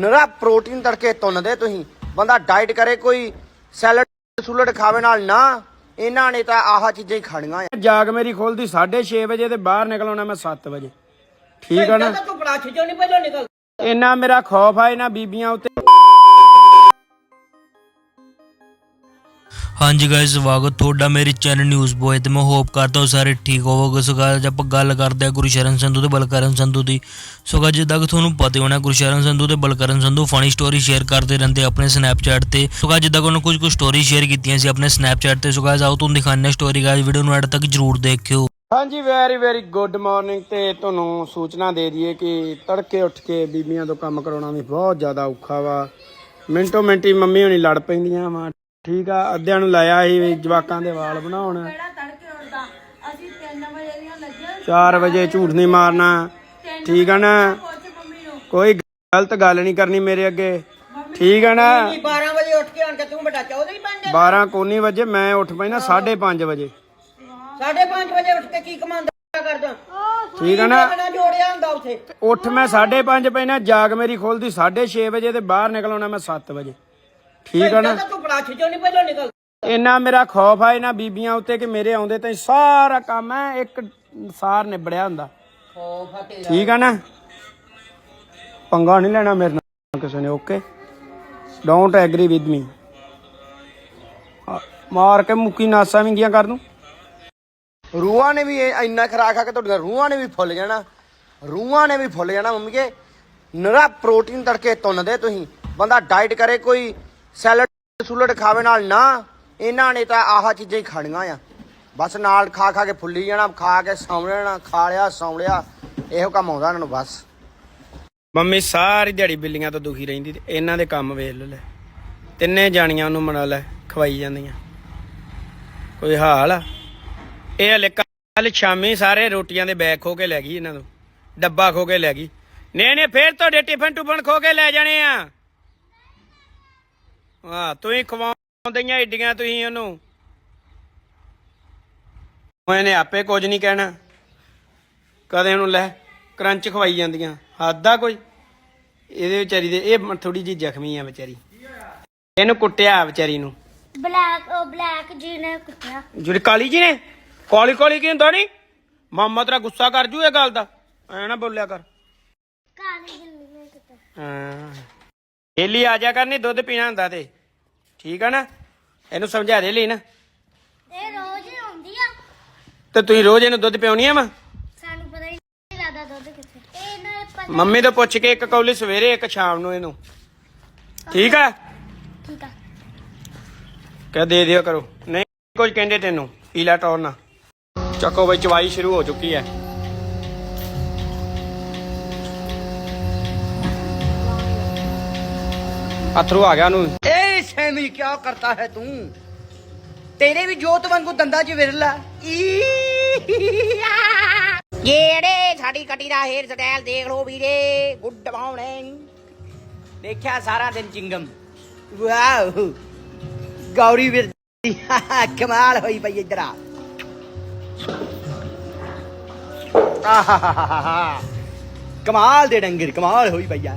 ਨਰਾ protein ਤੜਕੇ ਤੁੰਨਦੇ ਤੁਸੀਂ। ਬੰਦਾ ਡਾਈਟ ਕਰੇ ਕੋਈ ਸੈਲਡ ਸੁਲਡ ਖਾਵੇ ਨਾਲ ਨਾ ਇਹਨਾਂ ਨੇ ਤਾਂ ਆਹ ਚੀਜ਼ਾਂ ਹੀ ਖਾਣੀਆਂ ਆ। ਜਾਗ ਮੇਰੀ ਖੁੱਲਦੀ 6:30 ਵਜੇ ਤੇ ਬਾਹਰ ਨਿਕਲਣਾ ਮੈਂ 7 ਵਜੇ। ਠੀਕ ਆ ਨਾ? ਤੂੰ ਪੜਾਛ ਚੋਂ ਨਹੀਂ ਪਹਿਲਾਂ ਨਿਕਲ ਇੰਨਾ ਮੇਰਾ ਖੌਫ ਆ ਇਹਨਾਂ ਬੀਬੀਆਂ ਉੱਤੇ ਹਾਂਜੀ ਗਾਇਸ ਸਵਾਗਤ ਤੁਹਾਡਾ ਮੇਰੇ ਚੈਨਲ ਨਿਊਜ਼ ਬੋਏ ਤੇ ਮੈਂ ਹੋਪ ਕਰਦਾ ਹਾਂ ਸਾਰੇ ਠੀਕ ਹੋਵੋਗੇ। ਸੋ guys, ਆਪਾਂ ਗੱਲ ਕਰਦੇ ਹਾਂ ਗੁਰਸ਼ਰਨ ਸੰਧੂ ਤੇ ਬਲਕਰਨ ਸੰਧੂ ਦੀ। ਸੋ guys, ਜਿੱਦਾਂ ਕਿ ਤੁਹਾਨੂੰ ਪਤਾ ਹੋਣਾ ਗੁਰਸ਼ਰਨ ਸੰਧੂ ਤੇ Balkaran Sandhu funny story share ਕਰਦੇ ਰਹਿੰਦੇ ਆਪਣੇ ਸਨੈਪਚੈਟ ਤੇ। ਸੋ guys, ਜਿੱਦਾਂ ਕਿ ਉਹਨਾਂ ਕੁਝ ਕੁ ਸਟੋਰੀ ਸ਼ੇਅਰ ਕੀਤੀਆਂ ਸੀ ਆਪਣੇ ਸਨੈਪਚੈਟ ਤੇ। ਸੋ guys, ਆਓ ਤੁਹਾਨੂੰ ਦਿਖਾਉਂਦੇ ਸਟੋਰੀ ਗਾਇਸ ਵੀਡੀਓ ਨੂੰ ਐਡ ਤੱਕ ਜਰੂਰ ਦੇਖਿਓ। ਹਾਂਜੀ ਵੈਰੀ ਵੈਰੀ ਗੁੱਡ ਮਾਰਨਿੰਗ ਤੇ ਤੁਹਾਨੂੰ ਸੂਚਨਾ ਦੇ ਦਈਏ ਕਿ ਤੜਕੇ ਉੱਠ ਕੇ ਬੀਬੀਆਂ ਤੋਂ ਕੰਮ ਕਰਾਉਣਾ ਵੀ ਬਹੁਤ ਜ਼ਿਆਦਾ ਔਖਾ ਵਾ। ਮਿੰਟੋ ਮਿੰਟੀ ਮੰਮੀ ਹੋਣੀ ਲੜ ਪੈਂਦੀਆਂ ਵਾ। ਠੀਕ ਆ ਅੱਧਿਆਂ ਨੂੰ ਲਾਇਆ ਸੀ ਜਵਾਕਾਂ ਦੇ ਵਾਲ ਬਣਾਉਣ। 4 ਵਜੇ ਝੂਠ ਨਹੀਂ ਮਾਰਨਾ। ਠੀਕ ਆ ਨਾ? ਕੋਈ ਗਲਤ ਗੱਲ ਨਹੀਂ ਕਰਨੀ ਮੇਰੇ ਅੱਗੇ। ਠੀਕ ਆ ਨਾ? 12 ਵਜੇ ਉੱਠ ਕੇ ਆਣ ਕੇ ਤੂੰ ਬਟਾ ਚੌਧਰੀ ਬਣ ਜਾ। 12 ਕੋਨੀ ਵਜੇ ਮੈਂ ਉੱਠ ਪੈਣਾ 5:30 ਵਜੇ। 5:30 ਵਜੇ ਉੱਠ ਕੇ ਕੀ ਕਮਾਉਂਦਾ ਕਰਦਾ? ਠੀਕ ਆ ਨਾ? ਜੋੜਿਆ ਹੁੰਦਾ ਉੱਥੇ? ਉੱਠ ਮੈਂ 5:30 ਪੈਣਾ ਜਾਗ ਮੇਰੀ ਖੁੱਲਦੀ 6:30 ਵਜੇ ਤੇ ਬਾਹਰ ਨਿਕਲਣਾ ਮੈਂ 7 ਵਜੇ। ਠੀਕ ਆ ਨਾ? ਤਾਂ ਤੂੰ ਪੜਾਛ ਚੋਂ ਨਹੀਂ ਪਹਿਲਾਂ ਨਿਕਲ ਇੰਨਾ ਮੇਰਾ ਖੌਫ ਆ ਇਹਨਾਂ ਬੀਬੀਆਂ ਉੱਤੇ ਕਿ ਮੇਰੇ ਆਉਂਦੇ ਤਾਂ ਸਾਰਾ ਕੰਮ ਹੈ ਇੱਕ ਸਾਰ ਨਿਬੜਿਆ ਹੁੰਦਾ। ਠੀਕ ਆ ਨਾ? ਪੰਗਾ ਨਹੀਂ ਲੈਣਾ ਮੇਰੇ ਨਾਲ ਕਿਸੇ ਨੇ okay? Don't agree with me ਮਾਰ ਕੇ ਮੁੱਕੀ ਨਾਸਾ ਵਿੰਗੀਆਂ ਕਰ ਦੂੰ। ਰੂਹਾਂ ਨੇ ਵੀ ਇਹ ਇੰਨਾ ਖਰਾ ਖਾ ਕੇ ਤੁਹਾਡੀਆਂ ਰੂਹਾਂ ਨੇ ਵੀ ਫੁੱਲ ਜਾਣਾ। ਰੂਹਾਂ ਨੇ ਵੀ ਫੁੱਲ ਜਾਣਾ ਮੰਮੀ ਕੇ। ਨਰਾ ਪ੍ਰੋਟੀਨ ਤੜਕੇ ਤੁੰਨਦੇ ਤੁਸੀਂ। ਬੰਦਾ ਡਾਈਟ ਕਰੇ ਕੋਈ ਸੈਲਡ ਸੁਲਡ ਖਾਵੇ ਨਾਲ ਨਾ, ਇਹਨਾਂ ਨੇ ਤਾਂ ਆਹ ਚੀਜ਼ਾਂ ਹੀ ਖਾਣੀਆਂ ਆ। ਬਸ ਨਾਲ ਖਾ ਖਾ ਕੇ ਫੁੱਲੀ ਜਾਣਾ, ਖਾ ਕੇ ਸੌਂ ਲੈਣਾ ਖਾ ਲਿਆ, ਸੌਂ ਲਿਆ, ਇਹੋ ਕੰਮ ਆਉਂਦਾ ਇਹਨਾਂ ਨੂੰ ਬਸ। ਮੰਮੀ, ਸਾਰੀ ਦਿਹਾੜੀ ਬਿੱਲੀਆਂ ਤੋਂ ਦੁਖੀ ਰਹਿੰਦੀ ਤੇ ਇਹਨਾਂ ਦੇ ਕੰਮ ਵੇਖ ਲੈ ਤਿੰਨੇ ਜਾਣੀਆਂ ਉਹਨੂੰ ਮਨਾ ਲੈ, ਖਵਾਈ ਜਾਂਦੀਆਂ। ਕੋਈ ਹਾਲ ਆ? ਇਹ ਹਲੇ ਕੱਲ ਸ਼ਾਮੀ ਸਾਰੇ ਰੋਟੀਆਂ ਦੇ ਬੈਗ ਖੋ ਕੇ ਲੈ ਗਈ ਇਹਨਾਂ ਨੂੰ। ਡੱਬਾ ਖੋ ਕੇ ਲੈ ਗਈ। ਨੇ ਨੇ ਫੇਰ ਤੁਹਾਡੇ ਟਿਫਨ ਟੁਫਨ ਖੋ ਕੇ ਲੈ ਜਾਣੇ ਆ। ਵਾਹ ਤੁਸੀਂ ਖਵਾਉਂਦੀਆਂ ਏਡੀਆਂ ਤੁਸੀਂ ਉਹਨੂੰ। ਉਹ ਇਹਨੇ ਆਪੇ ਕੁਝ ਨਹੀਂ ਕਹਿਣਾ। ਕਦੇ ਉਹਨੂੰ ਲੈ ਕਰੰਚ ਖਵਾਈ ਜਾਂਦੀਆਂ। ਹੱਦ ਆ ਕੋਈ। ਇਹਦੇ ਵਿਚਾਰੀ ਦੇ ਇਹ ਥੋੜੀ ਜੀ ਜ਼ਖਮੀ ਆ ਵਿਚਾਰੀ। ਇਹਨੂੰ ਕੁੱਟਿਆ ਵਿਚਾਰੀ ਨੂੰ। ਬਲੈਕ ਉਹ ਬਲੈਕ ਜੀ ਨੇ ਕੁੱਟਿਆ। ਜਿਹੜੀ ਕਾਲੀ ਜੀ ਨੇ? ਕਾਲੀ ਕਾਲੀ ਕੀ ਹੁੰਦਾ ਨਹੀਂ ਮਾਮਾ ਤੇਰਾ ਗੁੱਸਾ ਕਰ ਜੂ ਇਹ ਗੱਲ ਦਾ। ਐ ਨਾ ਬੋਲਿਆ ਕਰ ਕਾਲੀ ਬਿੱਲੀ ਨੇ ਕੁੱਟਿਆ ਹਾਂ ਡੇਲੀ ਆ ਜਾ ਕਰਨੀ ਦੁੱਧ ਪੀਣਾ ਹੁੰਦਾ ਤੇ। ਠੀਕ ਆ ਨਾ? ਇਹਨੂੰ ਸਮਝਾ ਦੇ ਲਈ ਨਾ। ਇਹ ਰੋਜ਼ ਹੀ ਆਉਂਦੀ ਆ। ਤੇ ਤੁਸੀਂ ਰੋਜ਼ ਇਹਨੂੰ ਦੁੱਧ ਪਿਉਣੀ ਆ ਵਾ? ਸਾਨੂੰ ਪਤਾ ਹੀ ਨਹੀਂ ਲੱਗਦਾ ਦੁੱਧ ਕਿੱਥੇ। ਇਹ ਨਾਲ ਪਤਾ ਮੰਮੀ ਤੋਂ ਪੁੱਛ ਕੇ ਇੱਕ ਕੌਲੀ ਸਵੇਰੇ ਇੱਕ ਸ਼ਾਮ ਨੂੰ ਇਹਨੂੰ। ਠੀਕ ਆ? ਠੀਕ ਆ। ਕਹਿ ਦੇ ਦਿਓ ਕਰੋ। ਨਹੀਂ ਕੁਝ ਕਹਿੰਦੇ ਤੈਨੂੰ ਪੀਲਾ ਟੌਰ ਨਾ। ਚੱਕੋ ਬਈ ਚਵਾਈ ਸ਼ੁਰੂ ਹੋ ਚੁੱਕੀ ਹੈ। ਅਥਰੂ ਆ ਗਿਆ ਨੂੰ ਏ ਸੈਮੀ ਕੀ ਕਰਤਾ ਹੈ ਤੂੰ? ਤੇਰੇ ਵੀ ਜੋਤ ਵਾਂਗੂ ਦੰਦਾਂ 'ਚ ਵਿਰਲਾ। ਜਿਹੜੇ ਸਾਡੀ ਕੱਟੀ ਦਾ ਹੇਅਰ ਸਟਾਈਲ ਦੇਖ ਲਓ ਵੀਰੇ ਗੁੱਡ ਮਾਰਨਿੰਗ ਦੇਖਿਆ ਸਾਰਾ ਦਿਨ ਚਿੰਗਮ ਵਾਓ ਗੌਰੀ ਵੀਰ ਕਮਾਲ ਹੋਈ ਪਈ ਇੱਧਰ ਆ ਕਮਾਲ ਦੇ ਡੰਗਰ ਕਮਾਲ ਹੋਈ ਪਈ ਆ